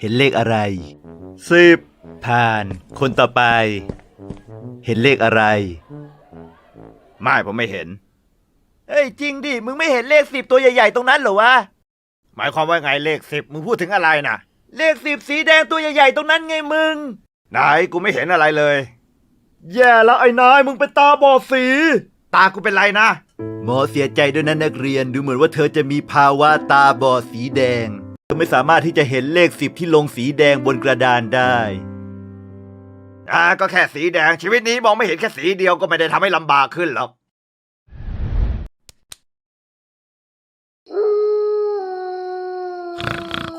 เห็นเลขอะไรสิบผ่าน คนต่อไป เห็นเลขอะไร ไม่ผมไม่เห็นเฮ้ยจริงดิ มึงไม่เห็นเลขสิบตัวใหญ่ ๆ ตรงนั้นเหรอวะ หมายความว่าไงเลขสิบมึงพูดถึงอะไรนะเลขสิบสีแดงตัวใหญ่ ๆ ตรงนั้นไงมึง ไหนกูไม่เห็นอะไรเลย แย่แล้วไอ้นายมึงเป็นตาบอดสี ตากูเป็นไรนะ หมอเสียใจด้วยนะนักเรียนดูเหมือนว่าเธอจะมีภาวะตาบอดสีแดงเธ อไม่สามารถที่จะเห็นเลขสิบที่ลงสีแดงบนกระดานได้ อ่าก็แค่สีแดงชีวิตนี้มองไม่เห็นแค่สีเดียวก็ไม่ได้ทำให้ลำบากขึ้นหรอก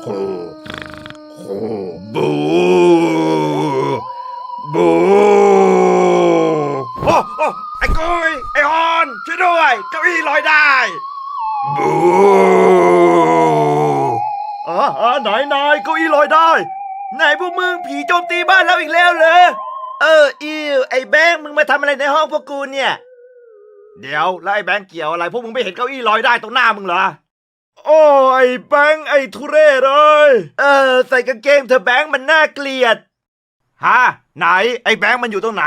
โคโคบู บูโอ้โอ้ไอ้กุยไอ้ฮอนช่วยด้วย เก้าอี้ลอยได้ บู อ๋ออ๋อไหนนายเก้าอี้ลอยได้ไหนพวกมึงผีโจมตีบ้านเราอีกแล้วเหรอ เอออิวไอ้แบงค์มึงมาทำอะไรในห้องพวกกูเนี่ย เดี๋ยวแล้วไอ้แบงค์เกี่ยวอะไร พวกมึงไม่เห็นเก้าอี้ลอยได้ตรงหน้ามึงเหรอ โอ้ไอ้แบงค์ไอ้ทุเรศเลยเออใส่กางเกงเธอะแบงค์มันน่าเกลียด ฮะ ไหนไอ้แบงค์มันอยู่ตรงไหน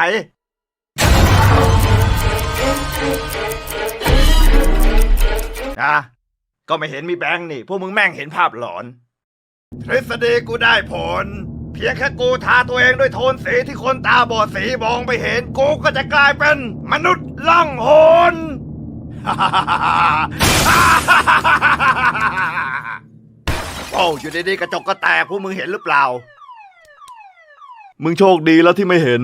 นะก็ไม่เห็นมีแบงค์นี่ พวกมึงแม่งเห็นภาพหลอน ทฤษฎีกูได้ผล เพียงแค่กูทาตัวเองด้วยโทนสีที่คนตาบอดสีมองไม่เห็นกูก็จะกลายเป็นมนุษย์ล่องหนโอ้อยู่ดีๆกระจกก็แตกพวกมึงเห็นหรือเปล่า มึงโชคดีแล้วที่ไม่เห็น